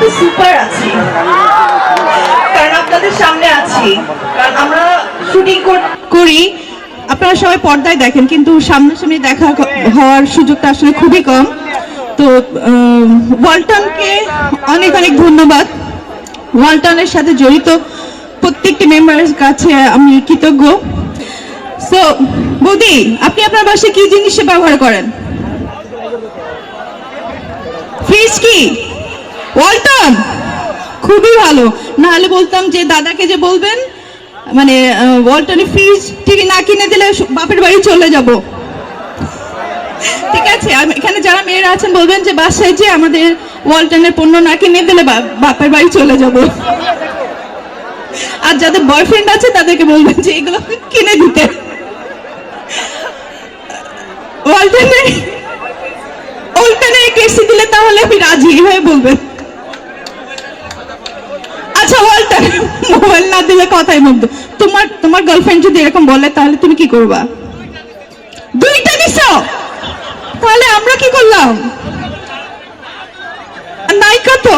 তো সুপার আছি। কারণ আপনাদের সামনে আছি। কারণ আমরা শুটিং করি আপনারা সবাই পর্দায় দেখেন, কিন্তু সামনাসামনি দেখা হওয়ার সুযোগটা আসলে খুবই কম। তো ওয়ালটনকে অনেক অনেক ধন্যবাদ। ওয়ালটনের সাথে জড়িত প্রত্যেকটি মেম্বারের কাছে আমি কৃতজ্ঞ। সো বৌদি, আপনি আপনার বাসায় কি জিনিসে ব্যবহার করেন? ফ্রিজ কি? ওয়ালটন? খুবই ভালো। না হলে বলতাম যে দাদাকে যে বলবেন মানে আহ, ওয়ালটনে ফ্রিজ টিভি না কিনে দিলে বাপের বাড়ি চলে যাব। ঠিক আছে এখানে যারা মেয়েরা আছেন বলবেন যে বাসায় যে আমাদের ওয়ালটনের পণ্য না কিনে দিলে বাপের বাড়ি চলে যাব। আর যাদের বয়ফ্রেন্ড আছে তাদেরকে বলবেন যে এগুলো কিনে দিতে। ওয়ালটনে কেসি দিলে তাহলে আমি রাজি হয়ে বলবেন। আচ্ছা ওয়ালটন মোবাইল না দিলে কথাই বলতো তোমার তোমার গার্লফ্রেন্ড যদি এরকম বলে, তাহলে তুমি কি করবা? দুইটা দিছো? তাহলে আমরা কি করলাম? নায়িকা তো?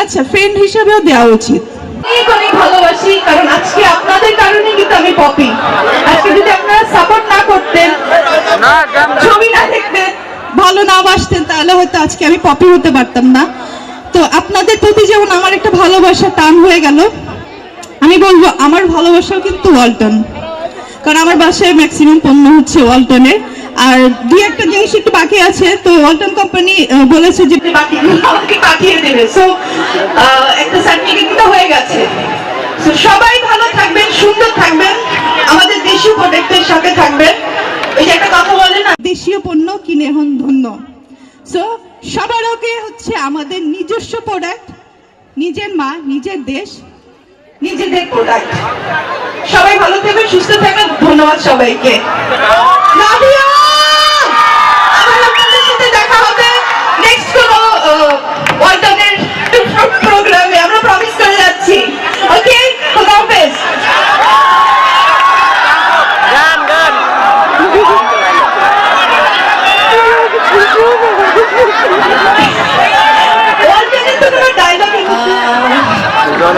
আচ্ছা ফ্রেন্ড হিসাবেও দেওয়া উচিত। অনেক ভালোবাসি, কারণ আজকে আপনাদের কারণে কিন্তু আমি পপি আজকে যদি আপনারা সাপোর্ট না করতেন ছবি না দেখতেন ভালো না বাসতেন তাহলে হয়তো আজকে আমি পপি হতে পারতাম না। তো আপনাদের প্রতি যেমন আমার একটা ভালোবাসা টান হয়ে গেল, আমি বলব আমার ভালোবাসাও কিন্তু ওয়ালটন। কারণ আমার বাসায় ম্যাক্সিমাম পণ্য হচ্ছে ওয়ালটনের। আর দুই একটা জিনিস একটু বাকি আছে, তো ওয়ালটন কোম্পানি বলেছে যে আমাকে পাঠিয়ে দেবে। সো একটা সার্টিফিকেট হয়ে গেছে। সবাই ভালো থাকবেন, সুন্দর থাকবেন। আমাদের দেশীয় প্রোডাক্টের সাথে থাকবেন ওই যে একটা কথা বলে না দেশীয় পণ্য কিনে হন ধন্য সো হচ্ছে আমাদের নিজস্ব প্রোডাক্ট নিজের মা, নিজের দেশ, নিজেদের প্রোডাক্ট সবাই ভালো থাকবেন, সুস্থ থাকবেন, ধন্যবাদ সবাইকে Love you! আবার আপনাদের সাথে দেখা হবে নেক্সট কোনো ওয়ালটনের প্রোগ্রামে আমরা প্রমিস করে যাচ্ছি ওকে খোদা হাফেজ ওয়ালটনের তো কোনো ডায়লগের মধ্যে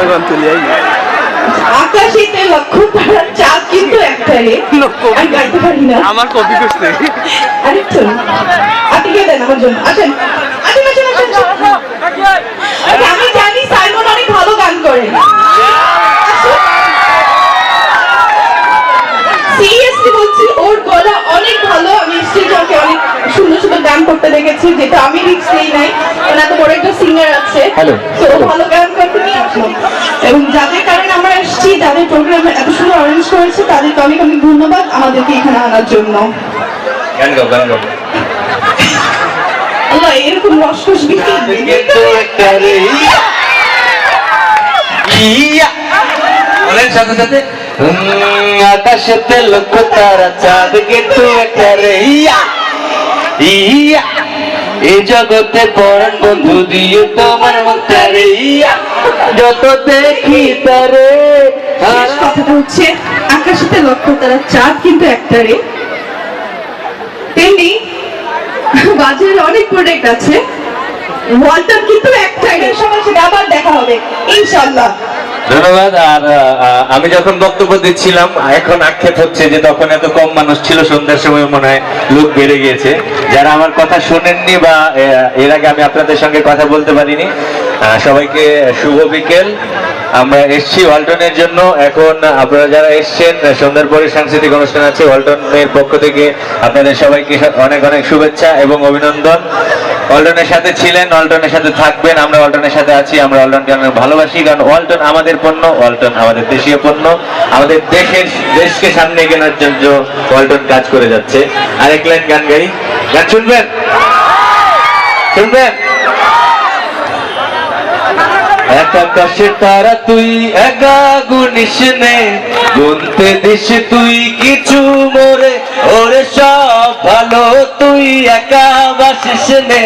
জনগণ তুলিয়াই আকাশিতে লক্ষ্য তারার চাঁদ কিন্তু একটারে আমি গাইতে পারি না। আমার কপি করছে আরেকটু আপনি কে দেন আমার জন্য? আসেন। আসেন আসেন আসেন। আচ্ছা, আমি জানি সাইমন অনেক ভালো গান করে সিরিয়াসলি বলছি ওর গলা অনেক ভালো আমি স্টেজে ওকে অনেক সুন্দর সুন্দর গান করতে দেখেছি যেটা আমি রিক্স নেই নাই। কারণ এত বড় একটা সিঙ্গার আছে। তো ভালো গান করতে নিয়ে আসলাম এবং যাদের কারণে আমরা এসেছি যাদের প্রোগ্রামে এত সুন্দর অরেঞ্জ করেছে তাদেরকে অনেক অনেক ধন্যবাদ আমাদেরকে এখানে আনার জন্য। গান গাও গান গাও। আল্লাহ এরকম রসকস বলেন সাথে সাথে। আকাশেতে লক্ষ্য তারা চাঁদ কিন্তু একটা রে। ইয়া। ইয়া এই জগতে পরাণ বন্ধু দিয়ে তোমার ইয়া। যত দেখি তারে শেষ কথাটা হচ্ছে আকাশেতে লক্ষ্য তারা চাঁদ কিন্তু একটারে তেমনি বাজারে অনেক প্রোডাক্ট আছে ওয়ালটন কিন্তু একটাই সবার সাথে আবার দেখা হবে ইনশাল্লাহ ধন্যবাদ। আর আমি যখন বক্তব্য দিচ্ছিলাম, এখন আক্ষেপ হচ্ছে যে তখন এত কম মানুষ ছিল, সন্ধ্যার সময় মনে হয় লোক বেড়ে গিয়েছে। যারা আমার কথা শোনেননি বা এর আগে আমি আপনাদের সঙ্গে কথা বলতে পারিনি সবাইকে শুভ বিকেল। আমরা এসছি ওয়ালটনের জন্য। এখন আপনারা যারা এসছেন, সন্ধ্যার পরে সাংস্কৃতিক অনুষ্ঠান আছে, ওয়ালটনের পক্ষ থেকে আপনাদের সবাইকে অনেক অনেক শুভেচ্ছা এবং অভিনন্দন। ওয়ালটনের সাথে ছিলেন ওয়ালটনের সাথে থাকবেন, আমরা ওয়ালটনের সাথে আছি, আমরা ওয়ালটনকে অনেক ভালোবাসি, কারণ ওয়ালটন আমাদের পণ্য ওয়ালটন আমাদের দেশীয় পণ্য, আমাদের দেশের, দেশকে সামনে কেনার জন্য ওয়ালটন কাজ করে যাচ্ছে। আরেক লাইন গান গাই। গান শুনবেন? শুনবেন? তারা তুই একা গুনিস নে, গুনতে দিস তুই কিছু তুই একা বাসিস নে,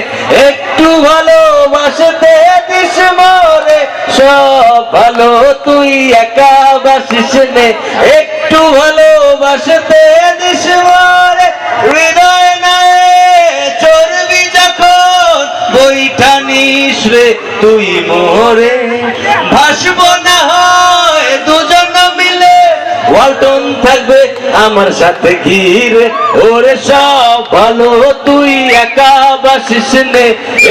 একটু ভালোবাসতে দিস মরে। সব ভালো তুই একা বাসিস নে, একটু ভালোবাসতে দিস মোরে। হৃদয় নাই, চর্বি যখন বইটা নিস থাকবে আমার সাথে ঘিরে। ওরে সব ভালো, তুই একা বাসিস নে।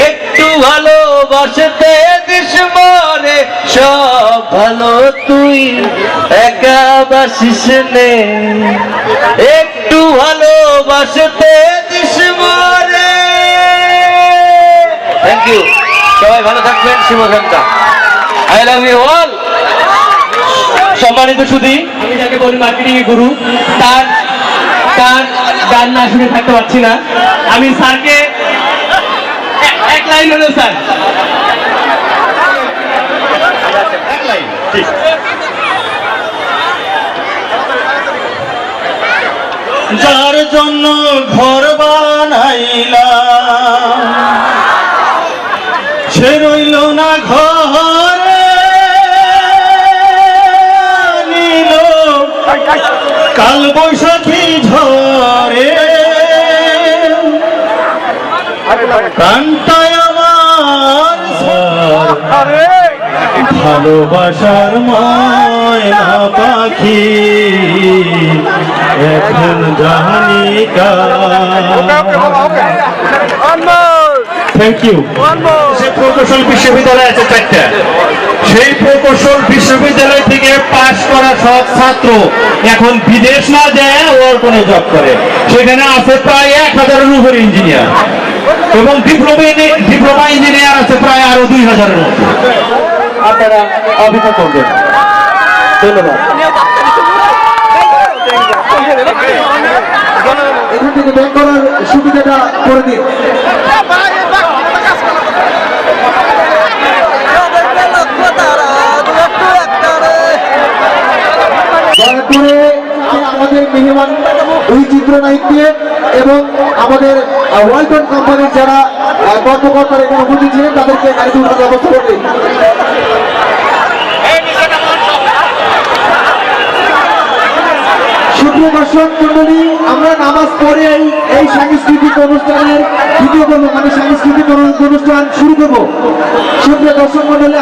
একটু ভালোবাসতে দিস মরে। সব ভালো, তুই একা বাসিস নে। একটু ভালোবাসতে দিস মরে। থ্যাংক ইউ সবাই ভালো থাকবেন শুভকামনা আই লাভ ইউ অল সম্মানিত সুদী আমি যাকে বলি মার্কেটিং এর গুরু তার তার গান না শুনে থাকতে পারছি না। আমি স্যারকে এক- লাইন হলো স্যার। এক লাইন ঠিক। যার জন্য ঘর বানাইলাম ভালোবাসার ময়না পাখি। এখন জানি থ্যাংক ইউ প্রকৌশল বিশ্ববিদ্যালয় আছে চারটা। সেই প্রকৌশল বিশ্ববিদ্যালয় থেকে পাশ করা সব ছাত্র এখন বিদেশ না যায় ওর কোনো জব করে। সেখানে আছে প্রায় এক হাজারের উপরে ইঞ্জিনিয়ার এবং ডিপ্লোমা ডিপ্লোমা ইঞ্জিনিয়ার আছে প্রায় আরও দুই হাজারের মতো আপনারা অপেক্ষা করবেন। ধন্যবাদ। এখান থেকে ব্যাক করার সুবিধাটা করে দিন। করে আমাদের মেহমান দুই চিত্রনায়ককে এবং আমাদের ওয়ালটন কোম্পানির যারা কর্মকর্তারা এখানে উপস্থিত ছিলেন, তাদেরকে গাড়িতে উঠার ব্যবস্থা করে দিন সুপ্রিয় দর্শক মন্ডলী, আমরা নামাজ পড়ে এই এই সাংস্কৃতিক অনুষ্ঠানের দ্বিতীয় মানে সাংস্কৃতিক অনুষ্ঠান শুরু করব। সুপ্রিয় দর্শক মন্ডলী